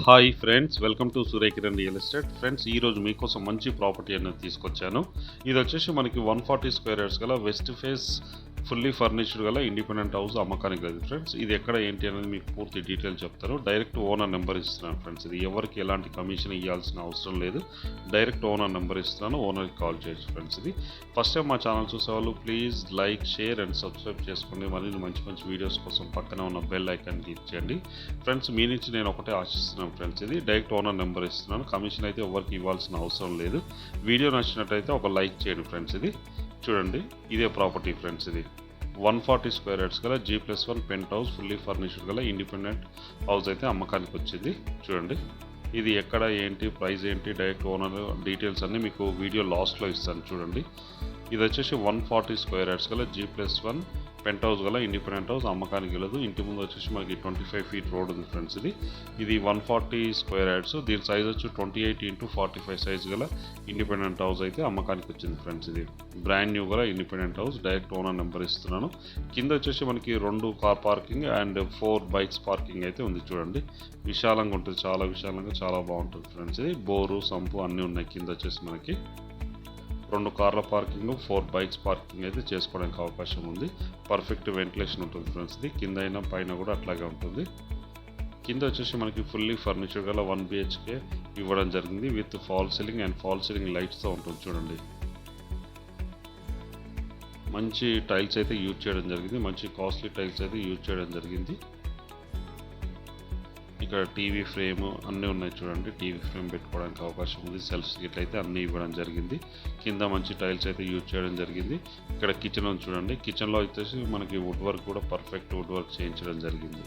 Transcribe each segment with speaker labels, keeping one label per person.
Speaker 1: Hi friends welcome to Suryakiran real estate. Friends ఈ రోజు మీకోసం మంచి ప్రాపర్టీ అనేది తీసుకొచ్చాను. ఇది వచ్చేసి మనకి వన్ ఫార్టీ స్క్వేర్ యార్డ్స్ గల వెస్ట్ ఫేస్ ఫుల్లీ ఫర్నిష్డ్ గల ఇండిపెండెంట్ హౌస్ అమ్మకానికి లేదు ఫ్రెండ్స్ ఇది ఎక్కడ ఏంటి అనేది మీకు పూర్తి డీటెయిల్ చెప్తారు డైరెక్ట్ ఓనర్ నెంబర్ ఇస్తున్నాను ఫ్రెండ్స్. ఇది ఎవరికి ఎలాంటి కమిషన్ ఇవ్వాల్సిన అవసరం లేదు. డైరెక్ట్ ఓనర్ నెంబర్ ఇస్తున్నాను. ఓనర్కి కాల్ చేయొచ్చు ఫ్రెండ్స్ ఇది. ఫస్ట్ టైం మా ఛానల్ చూసేవాళ్ళు please like share and subscribe చేసుకోండి. మరిన్ని మంచి మంచి వీడియోస్ కోసం పక్కనే ఉన్న బెల్ ఐకాన్ క్లిక్ చేయండి. ఫ్రెండ్స్ మీ నుంచి నేను ఒకటే ఆశిస్తున్నాను ఫ్రెండ్స్ ఇది. డైరెక్ట్ ఓనర్ నెంబర్ ఇస్తున్నాను. కమిషన్ అయితే ఎవరికి ఇవ్వాల్సిన అవసరం లేదు. వీడియో నచ్చినట్టయితే ఒక లైక్ చేయండి ఫ్రెండ్స్ ఇది. చూడండి ఇదే ప్రాపర్టీ ఫ్రెండ్స్ ఇది. వన్ ఫార్టీ స్క్వేర్ యార్డ్స్ గల G plus one penthouse fully furnished గల ఇండిపెండెంట్ హౌస్ అయితే అమ్మకానికి వచ్చింది. చూడండి ఇది ఎక్కడ ఏంటి ప్రైస్ ఏంటి డైరెక్ట్ ఓనర్ డీటెయిల్స్ అన్నీ మీకు వీడియో లాస్ట్లో ఇస్తాను. చూడండి ఇది వచ్చేసి వన్ ఫార్టీ స్క్వేర్ యార్డ్స్ గల G plus one penthouse గల ఇండిపెండెంట్ హౌస్ అమ్మకానికి వెళ్ళదు. ఇంటి ముందు వచ్చేసి మనకి ట్వంటీ ఫైవ్ ఫీట్ రోడ్ ఉంది ఫ్రెండ్స్ ఇది. ఇది వన్ ఫార్టీ స్క్వేర్ యాడ్స్ దీని సైజ్ వచ్చి twenty eight into forty five size గల ఇండిపెండెంట్ హౌస్ అయితే అమ్మకానికి వచ్చింది ఫ్రెండ్స్ ఇది. బ్రాండ్ న్యూ గల independent house direct owner number ఇస్తున్నాను. కింద వచ్చేసి మనకి రెండు car parking and four bikes parking అయితే ఉంది చూడండి. విశాలంగా ఉంటుంది. చాలా విశాలంగా చాలా బాగుంటుంది ఫ్రెండ్స్ ఇది. బోరు సంపు అన్నీ ఉన్నాయి కింద వచ్చేసి మనకి. రెండు కార్ల పార్కింగ్ ఫోర్ బైక్స్ పార్కింగ్ అయితే చేసుకోవడానికి అవకాశం ఉంది. పర్ఫెక్ట్ వెంటిలేషన్ ఉంటుంది ఫ్రెండ్స్. ఇది కింద అయినా పైన కూడా అట్లాగే ఉంటుంది. కింద వచ్చేసి మనకి ఫుల్లీ ఫర్నిచర్ గల వన్ బిహెచ్కే ఇవ్వడం జరిగింది. With fall ceiling and fall ceiling లైట్స్తో ఉంటుంది చూడండి. మంచి టైల్స్ అయితే యూజ్ చేయడం జరిగింది. మంచి కాస్ట్లీ టైల్స్ అయితే యూజ్ చేయడం జరిగింది. ఇక్కడ టీవీ ఫ్రేమ్ అన్నీ ఉన్నాయి చూడండి. టీవీ ఫ్రేమ్ పెట్టుకోవడానికి అవకాశం ఉంది. సెల్ఫ్స్ గిట్ అయితే అన్నీ ఇవ్వడం జరిగింది. కింద మంచి టైల్స్ అయితే యూజ్ చేయడం జరిగింది. ఇక్కడ కిచెన్ ఉంది చూడండి. కిచెన్లో వచ్చేసి మనకి వుడ్ వర్క్ కూడా పర్ఫెక్ట్ వుడ్ వర్క్ చేయించడం జరిగింది.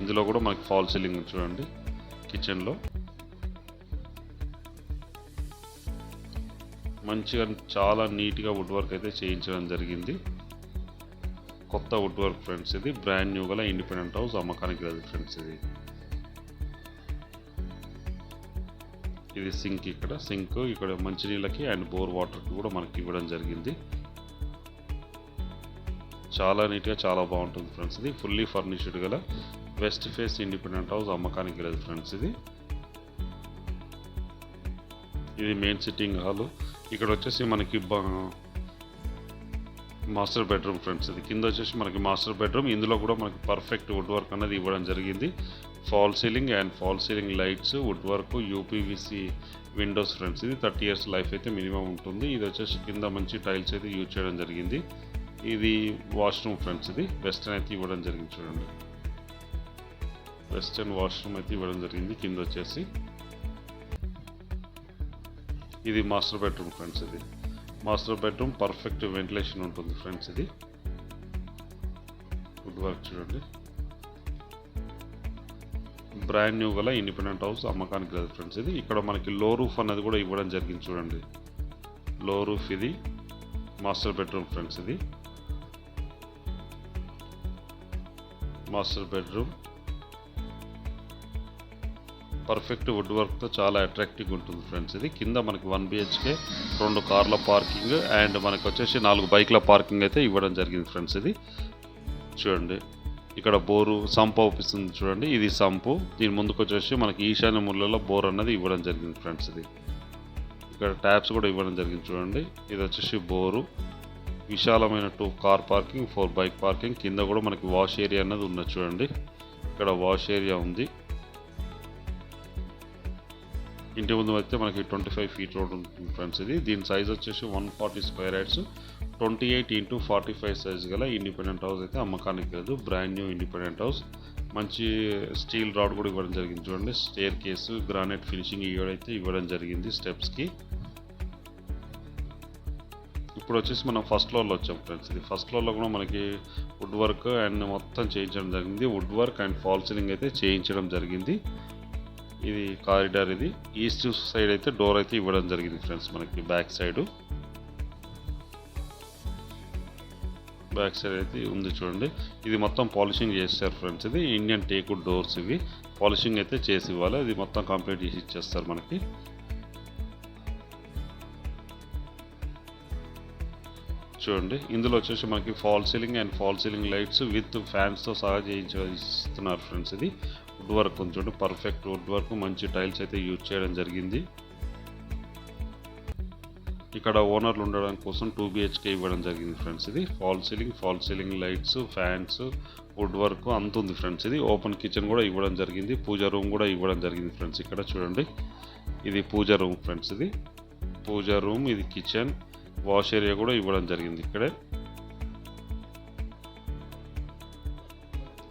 Speaker 1: ఇందులో కూడా మనకి ఫాల్ సీలింగ్ చూడండి. కిచెన్లో మంచిగా చాలా నీట్గా వుడ్ వర్క్ అయితే చేయించడం జరిగింది. కొత్త వుడ్ వర్క్ ఫ్రెండ్స్ ఇది. బ్రాండ్ న్యూ గల ఇండిపెండెంట్ హౌస్ అమ్మకానికి లేదు ఫ్రెండ్స్ ఇది. ఇది సింక్ ఇక్కడ. సింక్ ఇక్కడ మంచినీళ్ళకి అండ్ బోర్ వాటర్కి కూడా మనకి ఇవ్వడం జరిగింది. చాలా నీట్గా చాలా బాగుంటుంది ఫ్రెండ్స్ ఇది. ఫుల్లీ ఫర్నిష్డ్ గల వెస్ట్ ఫేస్ ఇండిపెండెంట్ హౌస్ అమ్మకానికి లేదు ఫ్రెండ్స్ ఇది. ఇది మెయిన్ సిట్టింగ్ హాల్ ఇక్కడ వచ్చేసి మనకి మాస్టర్ బెడ్రూమ్ ఫ్రెండ్స్ ఇది కింద వచ్చేసి మనకి మాస్టర్ బెడ్రూమ్. ఇందులో కూడా మనకి పర్ఫెక్ట్ వుడ్ వర్క్ అనేది ఇవ్వడం జరిగింది. Fall ceiling and fall ceiling lights wood work UPVC windows friends ఇది థర్టీ ఇయర్స్ లైఫ్ అయితే మినిమం ఉంటుంది. ఇది వచ్చేసి కింద మంచి టైల్స్ అయితే యూజ్ చేయడం జరిగింది. ఇది వాష్రూమ్ ఫ్రెండ్స్ ఇది వెస్టర్న్ అయితే ఇవ్వడం జరిగింది చూడండి. వెస్టర్న్ వాష్రూమ్ అయితే ఇవ్వడం జరిగింది కింద వచ్చేసి. ఇది మాస్టర్ బెడ్రూమ్ ఫ్రెండ్స్ ఇది. మాస్టర్ బెడ్రూమ్ పర్ఫెక్ట్ వెంటిలేషన్ ఉంటుంది ఫ్రెండ్స్ ఇది. వుడ్ వర్క్ చూడండి. బ్రాండ్ న్యూ గల ఇండిపెండెంట్ హౌస్ అమ్మకానికి లేదు ఫ్రెండ్స్ ఇది. ఇక్కడ మనకి లో రూఫ్ అనేది కూడా ఇవ్వడం జరిగింది చూడండి. లో రూఫ్ ఇది మాస్టర్ బెడ్రూమ్ ఫ్రెండ్స్ ఇది. మాస్టర్ బెడ్రూమ్ పర్ఫెక్ట్ వుడ్ వర్క్తో చాలా అట్రాక్టివ్గా ఉంటుంది ఫ్రెండ్స్ ఇది. కింద మనకి వన్ బిహెచ్కే రెండు కార్ల పార్కింగ్ అండ్ మనకి వచ్చేసి నాలుగు బైక్ల పార్కింగ్ అయితే ఇవ్వడం జరిగింది ఫ్రెండ్స్ ఇది. చూడండి ఇక్కడ బోరు సంపు అవుపిస్తుంది చూడండి ఇది సంపు. దీని ముందుకు వచ్చేసి మనకి ఈశాన్య ముళ్ళలో బోర్ అన్నది ఇవ్వడం జరిగింది ఫ్రెండ్స్ ఇది. ఇక్కడ ట్యాప్స్ కూడా ఇవ్వడం జరిగింది చూడండి ఇది వచ్చేసి బోరు. విశాలమైన two car parking four bike parking కింద కూడా మనకి వాష్ ఏరియా అన్నది ఉన్నది చూడండి. ఇక్కడ వాష్ ఏరియా ఉంది. ఇంటి ముందు అయితే మనకి ట్వంటీ ఫైవ్ ఫీట్ రోడ్ ఉంటుంది ఫ్రెండ్స్ ఇది. దీని సైజ్ వచ్చేసి one forty square yards twenty eight into forty five size గల ఇండిపెండెంట్ హౌస్ అయితే అమ్మకానికి లేదు బ్రాండ్ న్యూ ఇండిపెండెంట్ హౌస్ మంచి స్టీల్ రాడ్ కూడా ఇవ్వడం జరిగింది చూడండి. స్టేర్ కేసు గ్రానైట్ ఫినిషింగ్ ఇవ్వడైతే ఇవ్వడం జరిగింది స్టెప్స్కి ఇప్పుడు వచ్చేసి మనం ఫస్ట్ ఫ్లోర్లో వచ్చాం ఫ్రెండ్స్ ఇది. ఫస్ట్ ఫ్లోర్లో కూడా మనకి వుడ్ వర్క్ అండ్ మొత్తం చేయించడం జరిగింది. Wood work and fall ceiling అయితే చేయించడం జరిగింది. ఇది కారిడార్ ఇది. ఈస్ట్ సైడ్ అయితే డోర్ అయితే ఇవ్వడం జరిగింది ఫ్రెండ్స్ మనకి బ్యాక్ సైడ్. బ్యాక్ సైడ్ అయితే ఉంది చూడండి. ఇది మొత్తం పాలిషింగ్ చేస్తారు ఫ్రెండ్స్ ఇది. ఇండియన్ టేకుడ్ డోర్స్ ఇవి. పాలిషింగ్ అయితే చేసి ఇవ్వాలి. ఇది మొత్తం కంప్లీట్ చేసి ఇచ్చేస్తారు మనకి. చూడండి. ఇందులో వచ్చేసి మనకి fall ceiling and fall ceiling lights with ఫ్యాన్స్తో సహా చేయించ ఇస్తున్నారు ఫ్రెండ్స్ ఇది. వుడ్ వర్క్ కొంచెం పర్ఫెక్ట్ వుడ్ వర్క్. మంచి టైల్స్ అయితే యూజ్ చేయడం జరిగింది. ఇక్కడ ఓనర్లు ఉండడం కోసం టూ బిహెచ్కే ఇవ్వడం జరిగింది ఫ్రెండ్స్ ఇది. Fall ceiling fall ceiling lights fans wood work అంత ఉంది ఫ్రెండ్స్ ఇది. ఓపెన్ కిచెన్ కూడా ఇవ్వడం జరిగింది. పూజ రూమ్ కూడా ఇవ్వడం జరిగింది ఫ్రెండ్స్ ఇక్కడ చూడండి. ఇది పూజ రూమ్ ఫ్రెండ్స్ ఇది. పూజ రూమ్ ఇది కిచెన్ వాష్ ఏరియా కూడా ఇవ్వడం జరిగింది ఇక్కడే.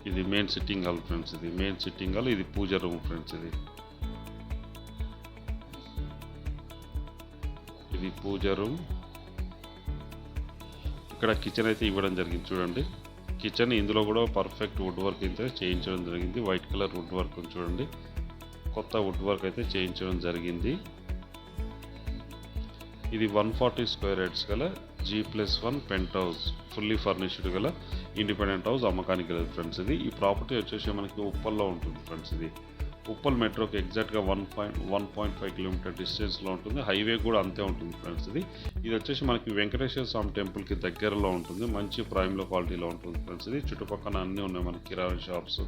Speaker 1: ఇది మెయిన్ సిట్టింగ్ హాల్ ఫ్రెండ్స్ ఇది మెయిన్ సిట్టింగ్ హాల్ ఇది పూజ రూమ్ ఫ్రెండ్స్ ఇది. ఇది పూజ రూమ్ ఇక్కడ కిచెన్ అయితే ఇవ్వడం జరిగింది. చూడండి. కిచెన్ ఇందులో కూడా పర్ఫెక్ట్ వుడ్ వర్క్ అయితే చేయించడం జరిగింది. వైట్ కలర్ వుడ్ వర్క్ చూడండి. కొత్త వుడ్ వర్క్ అయితే చేయించడం జరిగింది. ఇది వన్ ఫార్టీ స్క్వేర్ యార్డ్స్ గల G plus one penthouse fully furnished గల ఇండిపెండెంట్ హౌస్ అమ్మకానికి లేదు ఫ్రెండ్స్ ఇది. ఈ ప్రాపర్టీ వచ్చేసి మనకి ఉప్పల్లో ఉంటుంది ఫ్రెండ్స్ ఇది. ఉప్పల్ మెట్రోకి ఎగ్జాక్ట్గా one point one point five kilometer డిస్టెన్స్లో ఉంటుంది. హైవే కూడా అంతే ఉంటుంది ఫ్రెండ్స్ ఇది. ఇది వచ్చేసి మనకి వెంకటేశ్వర స్వామి టెంపుల్కి దగ్గరలో ఉంటుంది. మంచి ప్రైమ్లో క్వాలిటీలో ఉంటుంది ఫ్రెండ్స్ ఇది. చుట్టుపక్కల అన్నీ ఉన్నాయి మనకి కిరాణా shops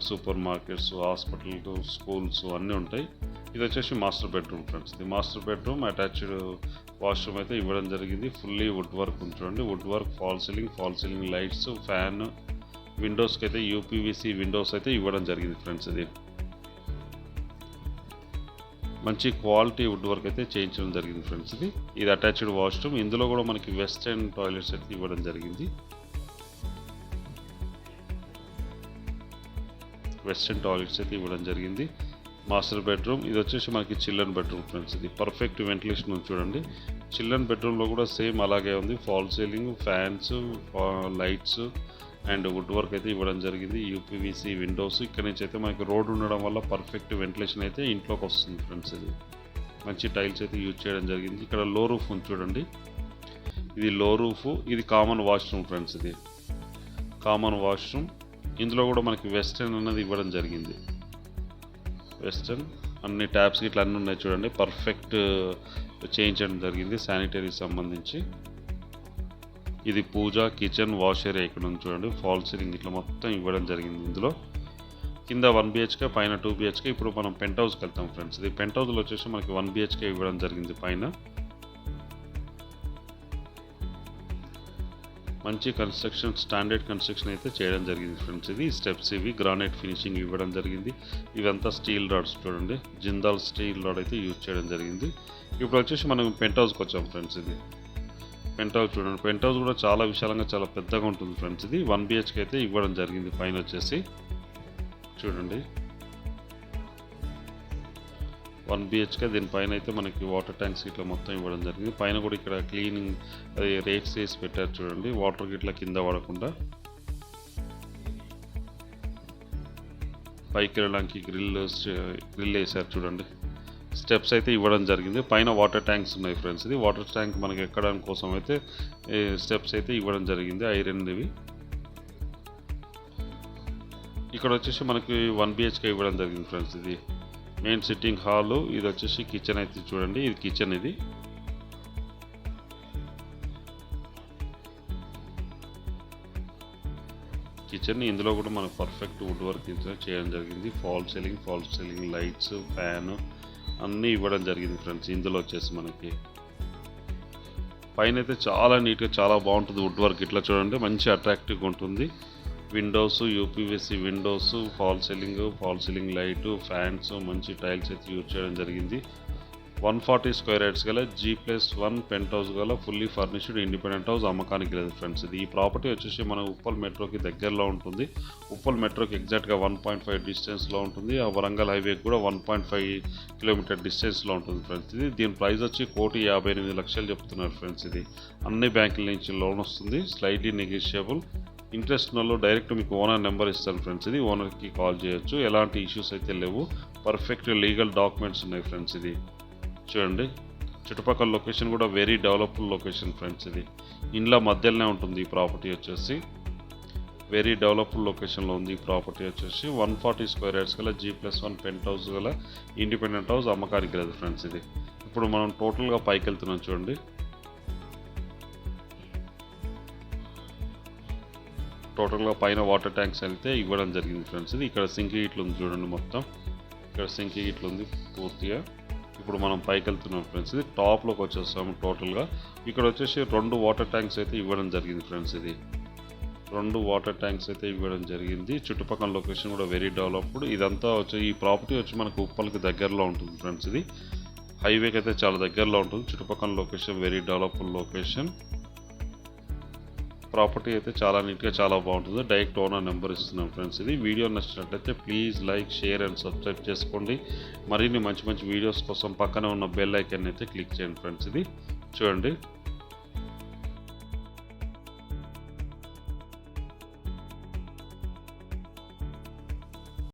Speaker 1: supermarkets hospitals schools అన్నీ ఉంటాయి. ఇది వచ్చేసి మాస్టర్ బెడ్రూమ్ ఫ్రెండ్స్ ఇది. మాస్టర్ బెడ్రూమ్ అటాచ్డ్ వాష్రూమ్ అయితే ఇవ్వడం జరిగింది. ఫుల్లీ వుడ్ వర్క్ ఉంటుంది wood work fall ceiling fall ceiling lights fan విండోస్కి అయితే యూపీవీసీ విండోస్ అయితే ఇవ్వడం జరిగింది ఫ్రెండ్స్ ఇది. మంచి క్వాలిటీ వుడ్ వర్క్ అయితే చేయించడం జరిగింది ఫ్రెండ్స్ ఇది. ఇది అటాచ్డ్ వాష్రూమ్ ఇందులో కూడా మనకి వెస్టర్న్ టాయిలెట్స్ అయితే ఇవ్వడం జరిగింది. వెస్టర్న్ టాయిలెట్స్ అయితే ఇవ్వడం జరిగింది. Master bedroom. ఇది వచ్చేసి మనకి చిల్డ్రన్ బెడ్రూమ్ ఫ్రెండ్స్. ఇది పర్ఫెక్ట్ వెంటిలేషన్ ఉంది చూడండి. చిల్డ్రన్ బెడ్రూమ్లో కూడా సేమ్ అలాగే ఉంది. Fall ceiling fans lights and wood work అయితే ఇవ్వడం జరిగింది. యూపీవీసీ విండోస్ ఇక్కడ నుంచి అయితే మనకి రోడ్ ఉండడం వల్ల పర్ఫెక్ట్ వెంటిలేషన్ అయితే ఇంట్లోకి వస్తుంది ఫ్రెండ్స్ ఇది. మంచి టైల్స్ అయితే యూజ్ చేయడం జరిగింది. ఇక్కడ లో రూఫ్ ఉంది చూడండి. ఇది లో రూఫ్ ఇది కామన్ వాష్రూమ్ ఫ్రెండ్స్ ఇది. కామన్ వాష్రూమ్ ఇందులో కూడా మనకి వెస్టర్న్ అనేది ఇవ్వడం జరిగింది. వెస్టర్న్. అన్ని ట్యాప్స్ ఇట్లా అన్నీ ఉన్నాయి చూడండి. పర్ఫెక్ట్ uh, చేయించడం జరిగింది శానిటరీ సంబంధించి. ఇది పూజ కిచెన్ వాష్ ఏరియా ఇక్కడ ఉంది చూడండి. ఫాల్ సీలింగ్ ఇట్లా మొత్తం ఇవ్వడం జరిగింది ఇందులో. కింద వన్ బిహెచ్కే పైన టూ బిహెచ్కే ఇప్పుడు మనం పెంట్ హౌస్కి వెళ్తాం ఫ్రెండ్స్ ఇది పెంట్ హౌస్లో వచ్చేసి మనకి వన్ బిహెచ్కే ఇవ్వడం జరిగింది పైన. మంచి కన్స్ట్రక్షన్ స్టాండర్డ్ కన్స్ట్రక్షన్ అయితే చేయడం జరిగింది ఫ్రెండ్స్ ఇది స్టెప్స్ ఇవి గ్రానైట్ ఫినిషింగ్ ఇవ్వడం జరిగింది. ఇవంతా స్టీల్ రాడ్స్ చూడండి. జిందాల్ స్టీల్ రాడ్ అయితే యూజ్ చేయడం జరిగింది. ఇప్పుడు వచ్చేసి మనం పెంట్ హౌస్కి వచ్చాం ఫ్రెండ్స్ ఇది. పెంట్ హౌస్ చూడండి. పెంట్ హౌస్ కూడా చాలా విశాలంగా చాలా పెద్దగా ఉంటుంది ఫ్రెండ్స్ ఇది వన్ బిహెచ్కి అయితే ఇవ్వడం జరిగింది పైన వచ్చేసి. చూడండి. వన్ బిహెచ్కే దీనిపైన అయితే మనకి వాటర్ ట్యాంక్స్ ఇట్లా మొత్తం ఇవ్వడం జరిగింది. పైన కూడా ఇక్కడ క్లీనింగ్ అది రేట్స్ వేసి పెట్టారు చూడండి. వాటర్ గిట్ల కింద పడకుండా. పైకి వెళ్ళడానికి గ్రిల్ గ్రిల్ వేసారు చూడండి. స్టెప్స్ అయితే ఇవ్వడం జరిగింది. పైన వాటర్ ట్యాంక్స్ ఉన్నాయి ఫ్రెండ్స్. ఇది వాటర్ ట్యాంక్ మనకి ఎక్కడానికి కోసం అయితే స్టెప్స్ అయితే ఇవ్వడం జరిగింది. ఐరన్వి ఇక్కడ వచ్చేసి మనకి వన్ బిహెచ్కే ఇవ్వడం జరిగింది ఫ్రెండ్స్ ఇది. మెయిన్ సిట్టింగ్ హాలు ఇది వచ్చేసి కిచెన్ అయితే చూడండి. ఇది కిచెన్ ఇది. కిచెన్ ఇందులో కూడా మనకు పర్ఫెక్ట్ వుడ్ వర్క్ చేయడం జరిగింది. Fall ceiling fall ceiling lights fan అన్నీ ఇవ్వడం జరిగింది ఫ్రెండ్స్ ఇందులో వచ్చేసి మనకి. పైన అయితే చాలా నీట్గా చాలా బాగుంటుంది వుడ్ వర్క్ ఇట్లా చూడండి మంచి అట్రాక్టివ్గా ఉంటుంది. Windows UPVC windows fall ceiling fall ceiling light fans మంచి టైల్స్ అయితే యూజ్ చేయడం జరిగింది. వన్ ఫార్టీ స్క్వేర్ యార్డ్స్ గల G plus one penthouse గల ఫుల్లీ ఫర్నిష్డ్ ఇండిపెండెంట్ హౌస్ అమ్మకానికి లేదు ఫ్రెండ్స్. ఇది ఈ ప్రాపర్టీ వచ్చేసి మన ఉప్పల్ మెట్రోకి దగ్గరలో ఉంటుంది. ఉప్పల్ మెట్రోకి ఎగ్జాక్ట్గా వన్ పాయింట్ ఫైవ్ డిస్టెన్స్లో ఉంటుంది. ఆ వరంగల్ హైవేకి కూడా వన్ పాయింట్ ఫైవ్ కిలోమీటర్ డిస్టెన్స్లో ఉంటుంది ఫ్రెండ్స్ ఇది. దీని ప్రైస్ వచ్చి కోటి యాభై ఎనిమిది లక్షలు చెప్తున్నారు ఫ్రెండ్స్ ఇది. అన్ని బ్యాంకుల నుంచి లోన్ వస్తుంది. Slightly negotiable. ఇంట్రెస్ట్ ఉన్న డైరెక్ట్ మీకు ఓనర్ నెంబర్ ఇస్తాను ఫ్రెండ్స్ ఇది. ఓనర్కి కాల్ చేయొచ్చు. ఎలాంటి ఇష్యూస్ అయితే లేవు. పర్ఫెక్ట్ లీగల్ డాక్యుమెంట్స్ ఉన్నాయి ఫ్రెండ్స్ ఇది. చూడండి. చుట్టుపక్కల లొకేషన్ కూడా వెరీ డెవలప్డ్ లొకేషన్ ఫ్రెండ్స్ ఇది. ఇండ్ల మధ్యలోనే ఉంటుంది ఈ ప్రాపర్టీ వచ్చేసి. వెరీ డెవలప్డ్ లొకేషన్లో ఉంది ఈ ప్రాపర్టీ వచ్చేసి. వన్ ఫార్టీ స్క్వేర్ యార్డ్స్ గల G plus one penthouse గల ఇండిపెండెంట్ హౌస్ అమ్మకానికి లేదు ఫ్రెండ్స్ ఇది. ఇప్పుడు మనం టోటల్గా పైకి వెళ్తున్నాం చూడండి. టోటల్గా పైన వాటర్ ట్యాంక్స్ అయితే ఇవ్వడం జరిగింది ఫ్రెండ్స్. ఇది ఇక్కడ సింక్ ఇట్లు ఉంది చూడండి మొత్తం. ఇక్కడ సింక్ ఇట్లు ఉంది పూర్తిగా. ఇప్పుడు మనం పైకి వెళ్తున్నాం ఫ్రెండ్స్. ఇది టాప్లోకి వచ్చేస్తాము టోటల్గా. ఇక్కడ వచ్చేసి రెండు వాటర్ ట్యాంక్స్ అయితే ఇవ్వడం జరిగింది ఫ్రెండ్స్ ఇది. రెండు వాటర్ ట్యాంక్స్ అయితే ఇవ్వడం జరిగింది. చుట్టుపక్కల లొకేషన్ కూడా వెరీ డెవలప్డ్. ఇదంతా వచ్చి ఈ ప్రాపర్టీ వచ్చి మనకు ఉప్పల్కి దగ్గరలో ఉంటుంది ఫ్రెండ్స్ ఇది. హైవేకి అయితే చాలా దగ్గరలో ఉంటుంది. చుట్టుపక్కల location very developed location. Property అయితే చాలా నీట్గా చాలా బాగుంటుంది. డైరెక్ట్ ఓనర్ నెంబర్ ఇస్తున్నాం ఫ్రెండ్స్ ఇది. వీడియో నచ్చినట్లయితే please like share and subscribe చేసుకోండి. మరిన్ని మంచి మంచి వీడియోస్ కోసం పక్కనే ఉన్న బెల్ ఐకాన్ అయితే క్లిక్ చేయండి ఫ్రెండ్స్ ఇది. చూడండి.